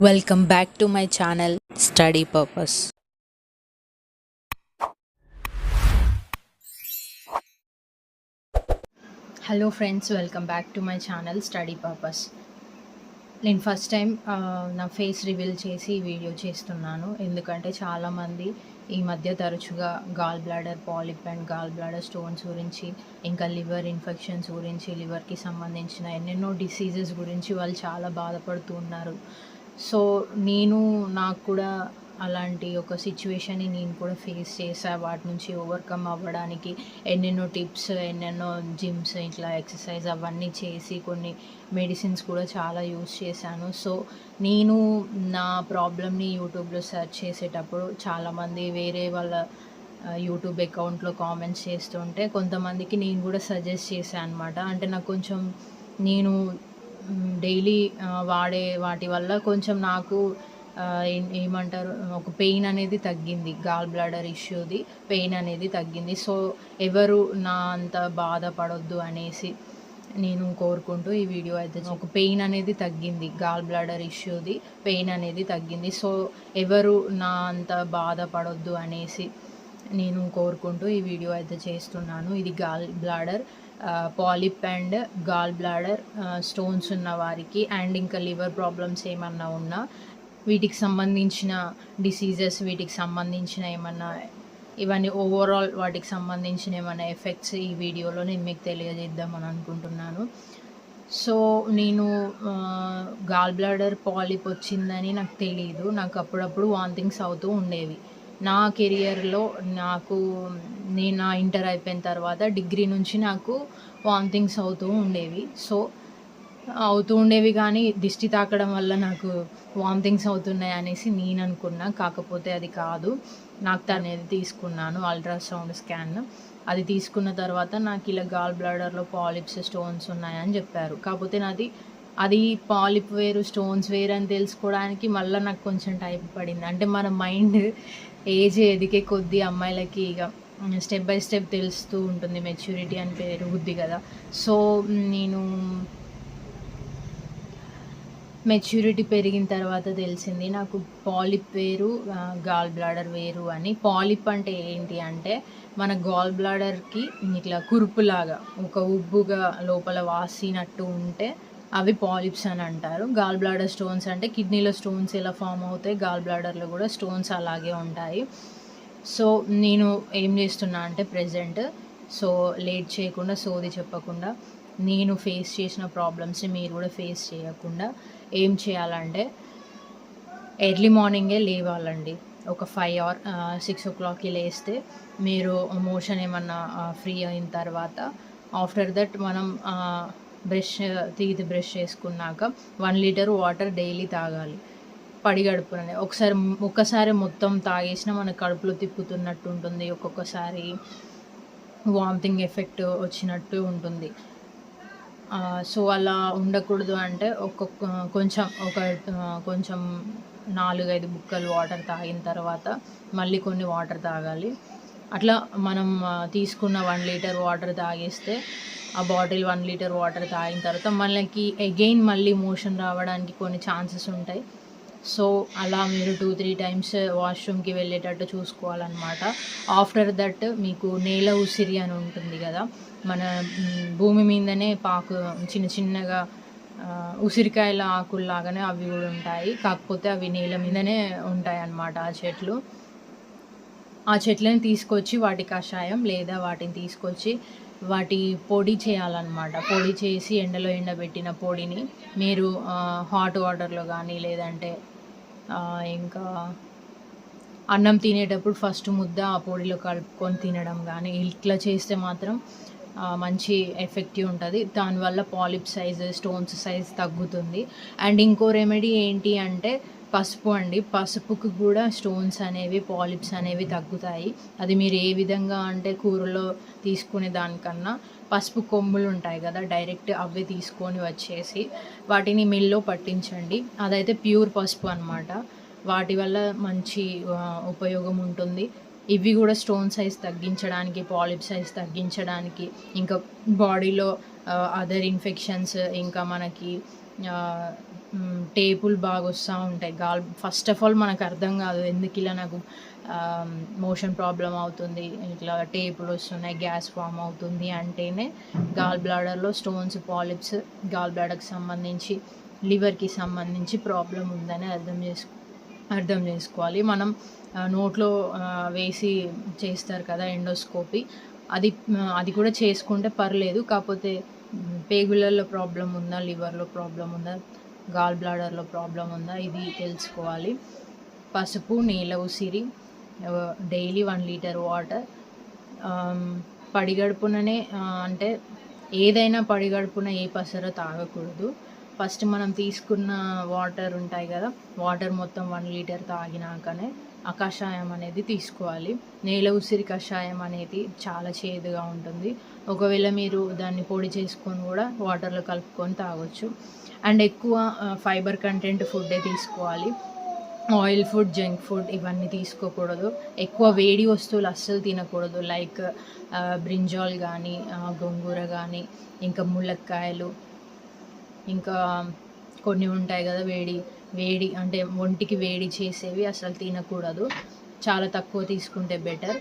Welcome back to my channel study purpose hello friends welcome back to my channel study purpose నేను first time నా face reveal చేసి video చేస్తున్నాను. ఎందుకంటే చాలామంది ఈ మధ్య తరచుగా gall bladder polyp and gall bladder stones గురించి ఇంకా లివర్ ఇన్ఫెక్షన్స్ గురించి లివర్కి సంబంధించిన ఎన్నెన్నో డిసీజెస్ గురించి వాళ్ళు చాలా బాధపడుతున్నారు సో నేను నాకు కూడా అలాంటి ఒక సిచ్యువేషన్ని నేను కూడా ఫేస్ చేసా. వాటి నుంచి ఓవర్కమ్ అవ్వడానికి ఎన్నెన్నో టిప్స్ ఎన్నెన్నో జిమ్స్ ఇట్లా ఎక్సర్సైజ్ అవన్నీ చేసి కొన్ని మెడిసిన్స్ కూడా చాలా యూస్ చేశాను. సో నేను నా ప్రాబ్లమ్ని యూట్యూబ్లో సెర్చ్ చేసేటప్పుడు చాలామంది వేరే వాళ్ళ యూట్యూబ్ అకౌంట్లో కామెంట్స్ చేస్తుంటే కొంతమందికి నేను కూడా సజెస్ట్ చేశాను అనమాట అంటే నాకు కొంచెం నేను డైలీ వాడే వాటి వల్ల కొంచెం నాకు ఏమంటారు ఒక పెయిన్ అనేది తగ్గింది గాల్ బ్లాడర్ ఇష్యూది పెయిన్ అనేది తగ్గింది. సో ఎవరు నా అంత బాధపడొద్దు అనేసి నేను కోరుకుంటూ ఈ వీడియో అయితే ఒక పెయిన్ అనేది తగ్గింది గాల్ బ్లాడర్ ఇష్యూది పెయిన్ అనేది తగ్గింది. సో ఎవరు నా అంత బాధపడొద్దు అనేసి నేను కోరుకుంటూ ఈ వీడియో అయితే చేస్తున్నాను. ఇది gall bladder polyp and gall bladder stones ఉన్న వారికి అండ్ ఇంకా లివర్ ప్రాబ్లమ్స్ ఏమన్నా ఉన్నా వీటికి సంబంధించిన డిసీజెస్ వీటికి సంబంధించిన ఏమన్నా ఇవన్నీ ఓవరాల్ వాటికి సంబంధించిన ఏమైనా ఎఫెక్ట్స్ ఈ వీడియోలో నేను మీకు తెలియజేద్దామని అనుకుంటున్నాను. సో నేను గాల్ బ్లాడర్ పాలిప్ వచ్చిందని నాకు తెలియదు నాకు అప్పుడప్పుడు వాంతింగ్స్ అవుతూ ఉండేవి. నా కెరియర్లో నాకు నేను నా ఇంటర్ అయిపోయిన తర్వాత డిగ్రీ నుంచి నాకు వాంతింగ్స్ అవుతూ ఉండేవి. సో అవుతూ ఉండేవి కానీ దిష్టి తాకడం వల్ల నాకు వామిటింగ్స్ అవుతున్నాయి అనేసి నేను అనుకున్నా. కాకపోతే అది కాదు. నాకు అనేది తీసుకున్నాను అల్ట్రాసౌండ్ స్కాన్. అది తీసుకున్న తర్వాత నాకు ఇలా గాల్ బ్లాడర్లో పాలిప్స్ స్టోన్స్ ఉన్నాయని చెప్పారు. కాకపోతే నాది అది పాలిప్ వేరు స్టోన్స్ వేరు అని తెలుసుకోవడానికి మళ్ళీ నాకు కొంచెం టైం పడింది. అంటే మన మైండ్ ఏజ్ ఎదిగే కొద్దీ అమ్మాయిలకి ఇక స్టెప్ బై స్టెప్ తెలుస్తూ ఉంటుంది మెచ్యూరిటీ అని పెరుగుద్ది కదా. సో నేను మెచ్యూరిటీ పెరిగిన తర్వాత తెలిసింది నాకు పాలిప్ వేరు గాల్ బ్లాడర్ వేరు అని. పాలిప్ అంటే ఏంటి అంటే మన గాల్ బ్లాడర్కి ఇట్లా కురుపులాగా ఒక ఉబ్బుగా లోపల వాసినట్టు ఉంటే అవి పాలిప్స్ అని అంటారు. గాల్ బ్లాడర్ స్టోన్స్ అంటే కిడ్నీలో స్టోన్స్ ఎలా ఫామ్ అవుతాయి గాల్ బ్లాడర్లో కూడా స్టోన్స్ అలాగే ఉంటాయి. సో నేను ఏం చేస్తున్నా అంటే ప్రజెంట్ సో లేట్ చేయకుండా సోది చెప్పకుండా నేను ఫేస్ చేసిన ప్రాబ్లమ్స్ని మీరు కూడా ఫేస్ చేయకుండా ఏం చేయాలంటే ఎర్లీ మార్నింగే లేవాలండి. ఒక ఫైవ్ ఆర్ సిక్స్ ఓ క్లాక్కి లేస్తే మీరు మోషన్ ఏమన్నా ఫ్రీ అయిన తర్వాత ఆఫ్టర్ దట్ మనం బ్రష్ తీది బ్రష్ చేసుకున్నాక వన్ లీటర్ వాటర్ డైలీ తాగాలి. పడిగడుపుననే ఒకసారి ఒక్కసారి మొత్తం తాగేసినా మన కడుపులో తిప్పుతున్నట్టు ఉంటుంది. ఒక్కొక్కసారి వామిటింగ్ ఎఫెక్ట్ వచ్చినట్టు ఉంటుంది. సో అలా ఉండకూడదు అంటే ఒక్కొక్క కొంచెం ఒక కొంచెం నాలుగైదు బుక్కలు వాటర్ తాగిన తర్వాత మళ్ళీ కొన్ని వాటర్ తాగాలి. అట్లా మనం తీసుకున్న వన్ లీటర్ వాటర్ తాగేస్తే ఆ బాటిల్ వన్ లీటర్ వాటర్ తాగిన తర్వాత మనకి అగైన్ మళ్ళీ మోషన్ రావడానికి కొన్ని ఛాన్సెస్ ఉంటాయి. సో అలా మీరు టూ త్రీ టైమ్స్ వాష్రూమ్కి వెళ్ళేటట్టు చూసుకోవాలన్నమాట. ఆఫ్టర్ దట్ మీకు నేల ఉసిరి అని ఉంటుంది కదా మన భూమి మీదనే పాకు చిన్న చిన్నగా ఉసిరికాయల ఆకుల్లాగానే అవి కూడా ఉంటాయి. కాకపోతే అవి నేల మీదనే ఉంటాయి అన్నమాట ఆ చెట్లు. ఆ చెట్లను తీసుకొచ్చి వాటి కషాయం లేదా వాటిని తీసుకొచ్చి వాటి పొడి చేయాలన్నమాట. పొడి చేసి ఎండలో ఎండబెట్టిన పొడిని మీరు హాట్ వాటర్లో కానీ లేదంటే ఇంకా అన్నం తినేటప్పుడు ఫస్ట్ ముద్ద ఆ పొడిలో కలుపుకొని తినడం కానీ ఇట్లా చేస్తే మాత్రం మంచి ఎఫెక్టివ్ ఉంటుంది. దానివల్ల పాలిప్ సైజ్ స్టోన్స్ సైజ్ తగ్గుతుంది. అండ్ ఇంకో రెమెడీ ఏంటి అంటే పసుపు అండి. పసుపుకు కూడా స్టోన్స్ అనేవి పాలిప్స్ అనేవి తగ్గుతాయి. అది మీరు ఏ విధంగా అంటే కూరలో తీసుకునే దానికన్నా పసుపు కొమ్ములు ఉంటాయి కదా డైరెక్ట్ అవే తీసుకొని వచ్చేసి వాటిని మిల్లో పట్టించండి. అదైతే ప్యూర్ పసుపు అన్నమాట. వాటి వల్ల మంచి ఉపయోగం ఉంటుంది. ఇవి కూడా స్టోన్ సైజ్ తగ్గించడానికి పాలిప్ సైజ్ తగ్గించడానికి ఇంకా బాడీలో అదర్ ఇన్ఫెక్షన్స్ ఇంకా మనకి టేపులు బాగా వస్తూ ఉంటాయి. గాల్ ఫస్ట్ ఆఫ్ ఆల్ మనకు అర్థం కాదు ఎందుకు ఇలా నాకు మోషన్ ప్రాబ్లం అవుతుంది ఇట్లా టేపులు వస్తున్నాయి గ్యాస్ ఫామ్ అవుతుంది అంటేనే గాల్ బ్లాడర్లో స్టోన్స్ పాలిప్స్ గాల్ బ్లాడర్కి సంబంధించి లివర్కి సంబంధించి ప్రాబ్లం ఉందని అర్థం చేసుకో అర్థం చేసుకోవాలి. మనం నోట్లో వేసి చేస్తారు కదా ఎండోస్కోపీ అది అది కూడా చేసుకుంటే పర్లేదు. కాకపోతే పేగులలో ప్రాబ్లం ఉందా లివర్లో ప్రాబ్లం ఉందా గాల్ బ్లాడర్లో ప్రాబ్లం ఉందా ఇది తెలుసుకోవాలి. పసుపు నీళ్ళ ఉసిరి డైలీ వన్ లీటర్ వాటర్ పడిగడుపుననే అంటే ఏదైనా పడిగడుపున ఏ పసరో తాగకూడదు. ఫస్ట్ మనం తీసుకున్న వాటర్ ఉంటాయి కదా వాటర్ మొత్తం వన్ లీటర్ తాగినాకనే ఆ కషాయం అనేది తీసుకోవాలి. నేల ఉసిరి కషాయం అనేది చాలా చేదుగా ఉంటుంది. ఒకవేళ మీరు దాన్ని పొడి చేసుకొని కూడా వాటర్లో కలుపుకొని తాగొచ్చు. అండ్ ఎక్కువ ఫైబర్ కంటెంట్ ఫుడ్డే తీసుకోవాలి. ఆయిల్ ఫుడ్ జంక్ ఫుడ్ ఇవన్నీ తీసుకోకూడదు. ఎక్కువ వేడి వస్తువులు అస్సలు తినకూడదు. లైక్ బ్రింజాల్ కానీ గోంగూర కానీ ఇంకా ములక్కాయలు ఇంకా కొన్ని ఉంటాయి కదా వేడి వేడి అంటే ఒంటికి వేడి చేసేవి అసలు తినకూడదు. చాలా తక్కువ తీసుకుంటే బెటర్